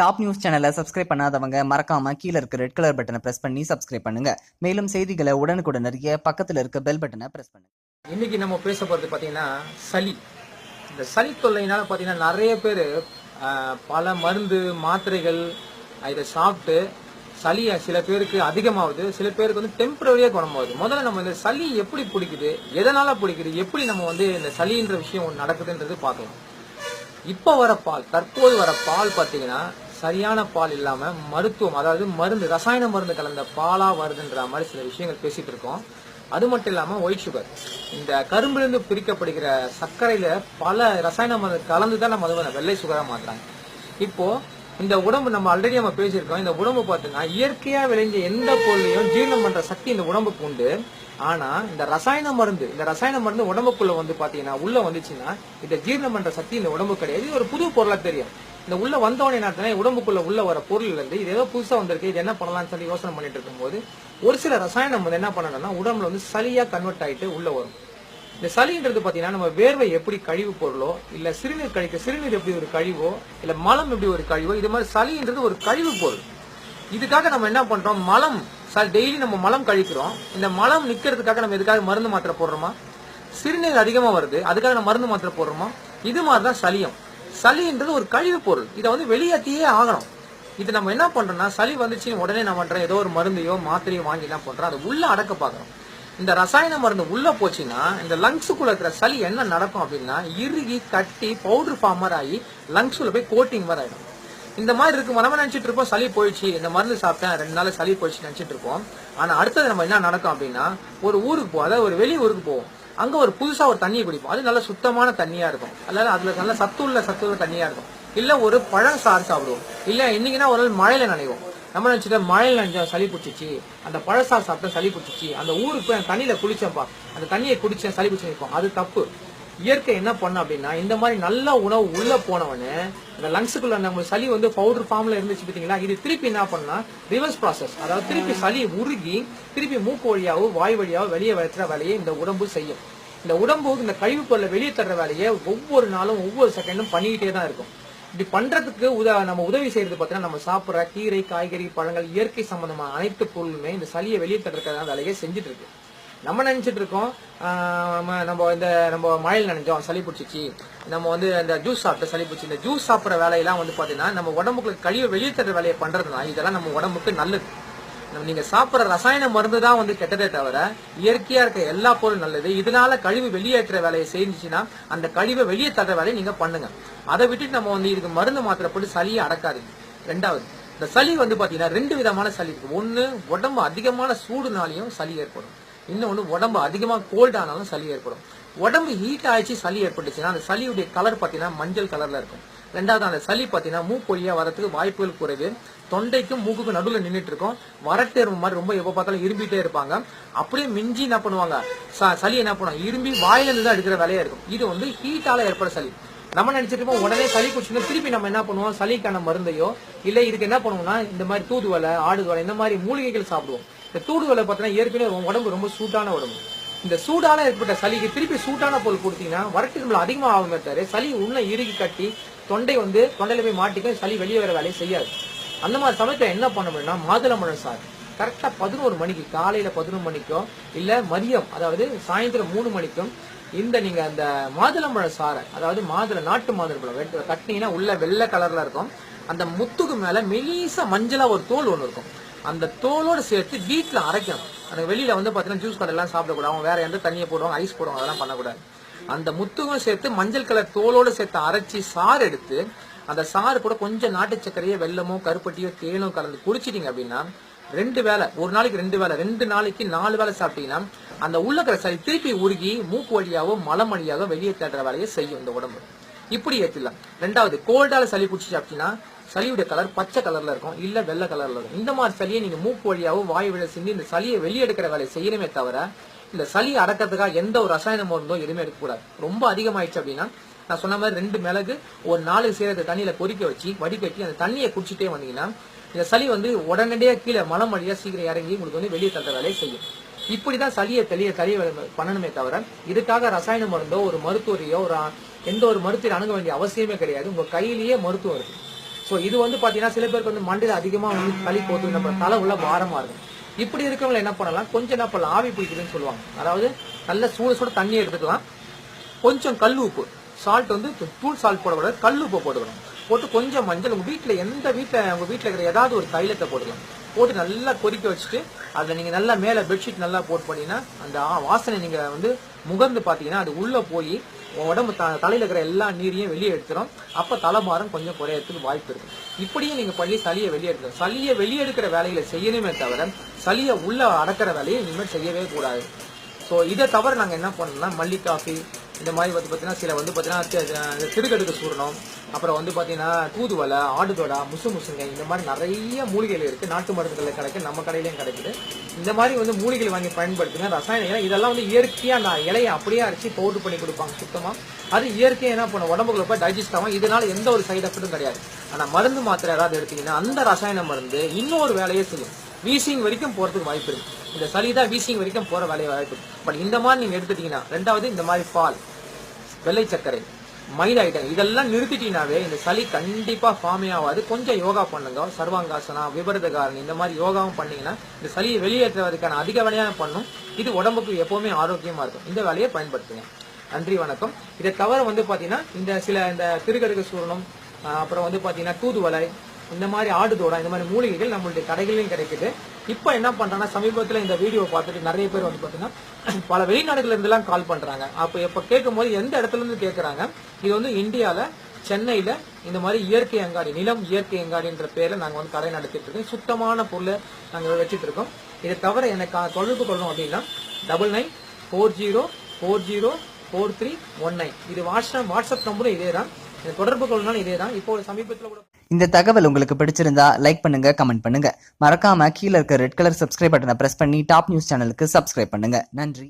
Top news சேனலை subscribe பண்ணாதவங்க மறக்காம கீழே இருக்க ரெட் கலர் பட்டனை பிரஸ் பண்ணி சப்ஸ்கிரைப் பண்ணுங்க. மேலும் செய்திகளை உடனுக்குடன் அறிய பக்கத்தில் இருக்க பெல் பட்டனை பிரஸ் பண்ணுங்க. இன்னைக்கு நம்ம பேச போகிறது பார்த்தீங்கன்னா சளி. இந்த சளி தொல்லைனால பார்த்தீங்கன்னா நிறைய பேர் பல மருந்து மாத்திரைகள் இதை சாப்பிட்டு சளி சில பேருக்கு அதிகமாகுது. சில பேருக்கு வந்து டெம்பரரியாக குணமாகுது. முதல்ல நம்ம இந்த சளி எப்படி பிடிக்குது எதனால பிடிக்குது எப்படி நம்ம வந்து இந்த சளின்ற விஷயம் நடக்குதுன்றது பார்க்கலாம். இப்போ வர பால் தற்போது வர பால் பார்த்தீங்கன்னா சரியான பால் இல்லாம மருத்துவம் அதாவது மருந்து ரசாயன மருந்து கலந்த பாலா வருதுன்ற மாதிரி சில விஷயங்கள் பேசிட்டு இருக்கோம். அது மட்டும் இல்லாம ஒயிட் சுகர் இந்த கரும்பிலிருந்து பிரிக்கப்படுகிற சர்க்கரையில பல ரசாயன மருந்து கலந்து தான் நம்ம அதை வெள்ளை சுகரா மாத்துறாங்க. இப்போ இந்த உடம்பு நம்ம ஆல்ரெடி நம்ம பேசியிருக்கோம். இந்த உடம்பு பார்த்தீங்கன்னா இயற்கையா விளைஞ்ச எந்த பொருளையும் ஜீரணம் பண்ற சக்தி இந்த உடம்புக்கு உண்டு. ஆனா இந்த ரசாயன மருந்து இந்த ரசாயன மருந்து உடம்புக்குள்ள வந்து பாத்தீங்கன்னா உள்ள வந்துச்சுன்னா இதை ஜீரணம் பண்ற சக்தி இந்த உடம்பு கிடையாது. இது ஒரு புது பொருளா தெரியும். இந்த உள்ள வந்தவனே என்ன உடம்புக்குள்ள உள்ள வர பொருள் இருந்து இது ஏதோ புதுசா வந்திருக்கு இது என்ன பண்ணலாம்னு சொல்லி யோசனை பண்ணிட்டு இருக்கும்போது ஒரு சில ரசாயனம் வந்து என்ன பண்ணணும்னா உடம்புல வந்து சளியா கன்வெர்ட் ஆயிட்டு உள்ள வரும். இந்த சளின்றது பாத்தீங்கன்னா நம்ம வேர்வை எப்படி கழிவு பொருளோ இல்ல சிறுநீர் கழிக்க சிறுநீர் எப்படி ஒரு கழிவோ இல்ல மலம் எப்படி ஒரு கழிவோ இது மாதிரி சளின்றது ஒரு கழிவு பொருள். இதுக்காக நம்ம என்ன பண்றோம்? மலம். டெய்லி நம்ம மலம் கழிக்கிறோம். இந்த மலம் நிக்கிறதுக்காக நம்ம எதுக்காக மருந்து மாத்திரை போடுறோமா? சிறுநீர் அதிகமா வருது அதுக்காக நம்ம மருந்து மாத்திரை போடுறோமா? இது மாதிரிதான் சளியம். சளின்றது ஒரு கழிவு பொருள். இதை வந்து வெளியேற்றியே ஆகணும். இது நம்ம என்ன பண்றோம்னா சளி வந்துச்சுன்னு உடனே நம்ம பண்றோம் ஏதோ ஒரு மருந்தையோ மாத்திரையோ வாங்கி என்ன பண்றோம்? அதை உள்ள அடக்க பார்க்குறோம் இந்த ரசாயன மருந்து உள்ள போச்சுன்னா இந்த லங்ஸுக்குள்ள இருக்கிற சளி என்ன நடக்கும் அப்படின்னா இறுகி கட்டி பவுடர் ஃபார்மர் ஆகி லங்ஸுக்குள்ள போய் கோட்டிங் மாதிரி ஆயிடும். இந்த மாதிரி இருக்கும் நம்ம நினைச்சிட்டு இருப்போம்? சளி போயிடுச்சு இந்த மருந்து சாப்பிட்டேன் ரெண்டு நாள் சளி போயிடுச்சு நினைச்சிட்டு இருப்போம். ஆனா அடுத்தது நம்ம என்ன நடக்கும் அப்படின்னா ஒரு ஊருக்கு போவோம் அதாவது ஒரு வெளி ஊருக்கு போவோம். அங்க ஒரு புதுசா ஒரு தண்ணியை குடிப்போம். அது நல்ல சுத்தமான தண்ணியா இருக்கும். அதாவது அதுல நல்ல சத்து உள்ள சத்து உள்ள தண்ணியா இருக்கும். இல்ல ஒரு பழம் சாறு சாப்பிடுவோம். இல்ல இன்னைக்குன்னா ஒரு நாள் மழையில நனைவோம். நம்ம நினைச்சிட்டு மழையில் நனைஞ்சா சளி பிடிச்சிச்சு அந்த பழசா சாப்பிட்டா சளி பிடிச்சிச்சு அந்த ஊருக்கு போய் அந்த தண்ணியில குளிச்சேன்ப்பா அந்த தண்ணியை குடிச்சேன் சளி பிடிச்சி நிற்போம் அது தப்பு. இயற்கை என்ன பண்ண அப்படின்னா இந்த மாதிரி நல்ல உணவு உள்ள போனவனே இந்த லங்ஸுக்குள்ள நம்ம சளி வந்து பவுடர் ஃபார்ம்ல இருந்துச்சு பார்த்தீங்களா? இது திருப்பி என்ன பண்ணா ரிவர்ஸ் ப்ராசஸ் அதாவது திருப்பி சளி உருகி திருப்பி மூக்கு வழியாவோ வாய் வழியாவோ வெளியே வளர்த்துற வேலையை இந்த உடம்பு செய்யும். இந்த உடம்பு இந்த கழிவு பொருளை வெளியே தர்ற வேலையை ஒவ்வொரு நாளும் ஒவ்வொரு செகண்டும் பண்ணிக்கிட்டே தான் இருக்கும். இப்படி பண்றதுக்கு உத நம்ம உதவி செய்யறது பார்த்தீங்கன்னா நம்ம சாப்பிட்ற கீரை காய்கறி பழங்கள் இயற்கை சம்பந்தமான அனைத்து பொருளுமே இந்த சளியை வெளியே தடுக்கிறதான வேலையை செஞ்சுட்டு இருக்கு நம்ம நினைச்சிட்டு இருக்கோம் நம்ம நம்ம இந்த நம்ம மழையில் நினைஞ்சோம் சளி பிடிச்சிச்சு. நம்ம வந்து இந்த ஜூஸ் சாப்பிட்ட சளி பிடிச்சி. இந்த ஜூஸ் சாப்பிட்ற வேலையெல்லாம் வந்து பார்த்தீங்கன்னா நம்ம உடம்புக்கு கழிவு வெளியே தர்ற வேலையை பண்றதுனா இதெல்லாம் நம்ம உடம்புக்கு நல்லது. நம்ம நீங்க சாப்பிடுற ரசாயன மருந்து தான் வந்து கெட்டதே தவிர இயற்கையா இருக்க எல்லா பொருளும் நல்லது. இதனால கழிவு வெளியேற்ற வேலையை செஞ்சுச்சுன்னா அந்த கழிவை வெளியே தர வேலையை நீங்க பண்ணுங்க. அதை விட்டுட்டு நம்ம வந்து இதுக்கு மருந்து மாத்திரை போட்டு சளியை அடக்காதீங்க. ரெண்டாவது இந்த சளி வந்து பாத்தீங்கன்னா ரெண்டு விதமான சளி இருக்கு. ஒன்னு உடம்பு அதிகமான சூடுனாலையும் சளி ஏற்படும். இன்னொன்று உடம்பு அதிகமாக கோல்ட் ஆனாலும் சளி ஏற்படும். உடம்பு ஹீட் ஆயிடுச்சு சளி ஏற்பட்டுச்சுன்னா அந்த சளியுடைய கலர் பார்த்தீங்கன்னா மஞ்சள் கலரில் இருக்கும். ரெண்டாவது அந்த சளி பார்த்தீங்கன்னா மூக்கொழியாக வரதுக்கு வாய்ப்புகள் குறைவு. தொண்டைக்கும் மூக்குக்கும் நடுவில் நின்றுட்டு இருக்கும். வரட்டு இரும்பு மாதிரி ரொம்ப எப்போ பார்த்தாலும் இரும்பிட்டே இருப்பாங்க. அப்படியே மிஞ்சி என்ன பண்ணுவாங்க? ச- சளி என்ன பண்ணுவாங்க? இரும்பி வாயிலிருந்து தான் எடுக்கிற வேலையாக இருக்கும். இது வந்து ஹீட்டால் ஏற்பட சளி. நம்ம நினச்சிட்டு இருப்போம் உடனே சளி குடிச்சுன்னா திருப்பி நம்ம என்ன பண்ணுவோம்? சளிக்கான மருந்தையோ இல்லை இதுக்கு என்ன பண்ணுவோம்னா இந்த மாதிரி தூதுவலை ஆடுதுவலை இந்த மாதிரி மூலிகைகள் சாப்பிடுவோம். இந்த தூதுவலை பார்த்தீங்கன்னா ஏற்கனவே உடம்பு ரொம்ப சூட்டான உடம்பு. இந்த சூடான ஏற்பட்ட சளிக்கு திருப்பி சூட்டான பொருள் கொடுத்தீங்கன்னா வறட்டு நம்மள அதிகமாக ஆகுமே தவிர சளி உள்ள இறுகி கட்டி தொண்டை வந்து தொண்டையில போய் மாட்டிக்கும் சளி வெளியே வர வேலையை செய்யாது. அந்த மாதிரி சமயத்தில் என்ன பண்ண முடியும்னா மாதுளம்பழம் சாறு கரெக்டாக பதினோரு மணிக்கு காலையில் பதினொரு மணிக்கோ இல்லை மதியம் அதாவது சாயந்தரம் மூணு மணிக்கும் இந்த நீங்க அந்த மாதுளம்பழம் சாறை அதாவது மாதுளை நாட்டு மாதுளம்பழம் வெட்டு கட்டினீங்கன்னா உள்ள வெள்ளை கலர்ல இருக்கும். அந்த முத்துக்கு மேல மெலிசா மஞ்சளா ஒரு தோல் ஒன்று இருக்கும். அந்த தோலோடு சேர்த்து வீட்டில் அரைக்கணும். அந்த வெளியில் வந்து பார்த்தீங்கன்னா ஜூஸ் கடையெல்லாம் சாப்பிடக்கூடாது. அவங்க வேறு எந்த தண்ணியை போடுவாங்க ஐஸ் போடுவாங்க அதெல்லாம் பண்ணக்கூடாது. அந்த முத்துக்கும் சேர்த்து மஞ்சள் கலர் தோலோடு சேர்த்து அரைச்சி சாறு எடுத்து அந்த சாறு கூட கொஞ்சம் நாட்டு சர்க்கரையோ வெல்லமோ கருப்பட்டியோ தேனோ கலந்து குடிச்சிட்டீங்க அப்படின்னா ரெண்டு வேளை ஒரு நாளைக்கு ரெண்டு வேளை ரெண்டு நாளைக்கு நாலு வேளை சாப்பிட்டீங்கன்னா அந்த உள்ளக்கிற சளி திருப்பி உருகி மூக்கு வழியாகவோ மலம் வழியாகவோ வெளியே தேடுற வேலையை செய்யும் இந்த உடம்பு. இப்படி ஏற்றிடலாம் ரெண்டாவது கோல்டால சளி பிடிச்சி சாப்பிட்டீங்கன்னா சளியுடைய கலர் பச்சை கலர்ல இருக்கும் இல்ல வெள்ளை கலர்ல இருக்கும். இந்த மாதிரி சளியை நீங்க மூக்கு வழியாவோ வாய் வழியா சிந்தி இந்த சளியை வெளியெடுக்கிற வேலையை செய்யணுமே தவிர இந்த சளி அடக்கிறதுக்காக எந்த ஒரு ரசாயன மருந்தோ எதுவுமே எடுக்கக்கூடாது ரொம்ப அதிகமாயிடுச்சு அப்படின்னா நான் சொன்ன மாதிரி ரெண்டு மிளகு ஒரு நாலு சீரகத்தை தண்ணியில கொதிக்க வச்சு வடிகட்டி அந்த தண்ணியை குடிச்சிட்டே வந்தீங்கன்னா இந்த சளி வந்து உடனடியாக கீழே மலம் வழியா சீக்கிரம் இறங்கி உங்களுக்கு வந்து வெளியே தள்ளுற வேலையை செய்யும். இப்படிதான் சளியை தெளிய தெளிய பண்ணணுமே தவிர இதுக்காக ரசாயன மருந்தோ ஒரு மருத்துவரையோ ஒரு எந்த ஒரு மருத்துவரை அணுக வேண்டிய அவசியமே கிடையாது. உங்க கையிலேயே மருத்துவம் இருக்கு. ஸோ இது வந்து பார்த்தீங்கன்னா சில பேருக்கு வந்து மண்டையில அதிகமாக வந்து சளி போட்டு நம்ம தலை உள்ள பாரமாக இருக்கும். இப்படி இருக்கவங்களை என்ன பண்ணலாம் கொஞ்சம் என்ன பண்ணலாம் ஆவி பிடிக்குதுன்னு சொல்லுவாங்க. அதாவது நல்ல சூட சூட தண்ணி எடுத்துக்கலாம். கொஞ்சம் கல் உப்பு சால்ட் வந்து தூள் சால்ட் போடக்கூடாது கல் உப்பு போட்டுக்கணும். போட்டு கொஞ்சம் மஞ்சள் உங்கள் வீட்டில் எந்த வீட்டில் உங்கள் வீட்டில் இருக்கிற ஏதாவது ஒரு தைலத்தை போட்டுக்கலாம். போட்டு நல்லா கொதிக்க வச்சுட்டு அதில் நீங்கள் நல்லா மேலே பெட்ஷீட் நல்லா போட்டு பண்ணீங்கன்னா அந்த ஆ- வாசனை நீங்கள் வந்து முகர்ந்து பார்த்தீங்கன்னா அது உள்ளே போய் உடம்பு த- தலையில் இருக்கிற எல்லா நீரையும் வெளியே எடுத்துரும். அப்போ தலைபாரம் கொஞ்சம் குறையறதுக்கு வாய்ப்பு இருக்கும் இப்படியும் நீங்கள் பண்ணி சளியை வெளியே எடுக்கணும் சளியை வெளியே எடுக்கிற வேலைகளை செய்யணுமே தவிர சளியை உள்ளே அடக்கிற வேலையை இனிமேல் செய்யவே கூடாது. ஸோ இதை தவிர நாங்கள் என்ன பண்ணோம்னா மல்லி காஃபி இந்த மாதிரி வந்து பார்த்தீங்கன்னா சில வந்து பார்த்தீங்கன்னா திருக்கடுக்கு சூரணம் அப்புறம் வந்து பார்த்தீங்கன்னா தூதுவலை ஆடுதொடா முசு முசுங்க இந்த மாதிரி நிறைய மூலிகைகள் இருக்குது நாட்டு மருந்துகளில் கிடைக்கு நம்ம கடையிலையும் கிடைக்குது. இந்த மாதிரி வந்து மூலிகைகள் வாங்கி பயன்படுத்துங்க. ரசாயன இதெல்லாம் வந்து இயற்கையாக அந்த இலையை அப்படியே அரைச்சி பவுடர் பண்ணி கொடுப்பாங்க சுத்தமாக அது இயற்கையாக என்ன பண்ணும்? உடம்புக்குள்ள போய் டைஜஸ்ட் ஆகும். இதனால எந்த ஒரு சைடு எஃபெக்டும் கிடையாது. ஆனால் மருந்து மாத்திரை ஏதாவது எடுத்தீங்கன்னா அந்த ரசாயன மருந்து இன்னொரு வேலையை செய்யும். வீசிங் வரைக்கும் போகிறதுக்கு வாய்ப்பு இருக்கு. இந்த சளி தான் வீசிங் வரைக்கும் போகிற வேலையை வாய்ப்பு. பட் இந்த மாதிரி நீங்கள் எடுத்துட்டீங்கன்னா ரெண்டாவது இந்த மாதிரி பால் வெள்ளை சர்க்கரை மைல் ஐட்டம் இதெல்லாம் நிறுத்திட்டீங்கனாவே இந்த சளி கண்டிப்பாக ஃபார்மே ஆகாது. கொஞ்சம் யோகா பண்ணுங்க. சர்வாங்காசனா விபரதகாரணி இந்த மாதிரி யோகாவும் பண்ணீங்கன்னா இந்த சளியை வெளியேற்றுவதற்கான அதிக வேலையாக பண்ணும். இது உடம்புக்கு எப்போவுமே ஆரோக்கியமாக இருக்கும். இந்த வேலையை பயன்படுத்துங்க. நன்றி வணக்கம். இதை தவிர வந்து பார்த்தீங்கன்னா இந்த சில இந்த திருக்கடுக்கு சூரணம் அப்புறம் வந்து பார்த்தீங்கன்னா தூதுவளை இந்த மாதிரி ஆடுதோடா இந்த மாதிரி மூலிகைகள் நம்மளுடைய கடைகளிலும் கிடைக்குது. இப்போ என்ன பண்றாங்கன்னா சமீபத்தில் இந்த வீடியோ பார்த்துட்டு நிறைய பேர் வந்து பார்த்தீங்கன்னா பல வெளிநாடுகள்ல இருந்தெல்லாம் கால் பண்றாங்க. அப்போ இப்போ கேட்கும்போது எந்த இடத்துல இருந்து கேட்குறாங்க இது வந்து இந்தியாவில் சென்னையில இந்த மாதிரி இயற்கை அங்காடி நிலம் இயற்கை அங்காடின்ற பேர்ல நாங்கள் வந்து கடை நடத்திட்டு இருக்கோம். சுத்தமான பொருளை நாங்கள் வச்சுட்டு இருக்கோம். இதை தவிர எனக்கு தொடர்பு கொள்ளணும் அப்படின்னா double nine four zero four zero four three one nine இது வாட்ஸ்அப் வாட்ஸ்அப் நம்பரும் இதே தான் தொடர்பு கொள்ளணும் இதே தான் இப்போ சமீபத்தில் கூட இந்த தகவல் உங்களுக்கு பிடிச்சிருந்தா லைக் பண்ணுங்க கமெண்ட் பண்ணுங்க. மறக்காம கீழே இருக்க ரெட் கலர் சப்ஸ்கிரைப் பட்டனை பிரஸ் பண்ணி டாப் நியூஸ் சேனலுக்கு சப்ஸ்கிரைப் பண்ணுங்க. நன்றி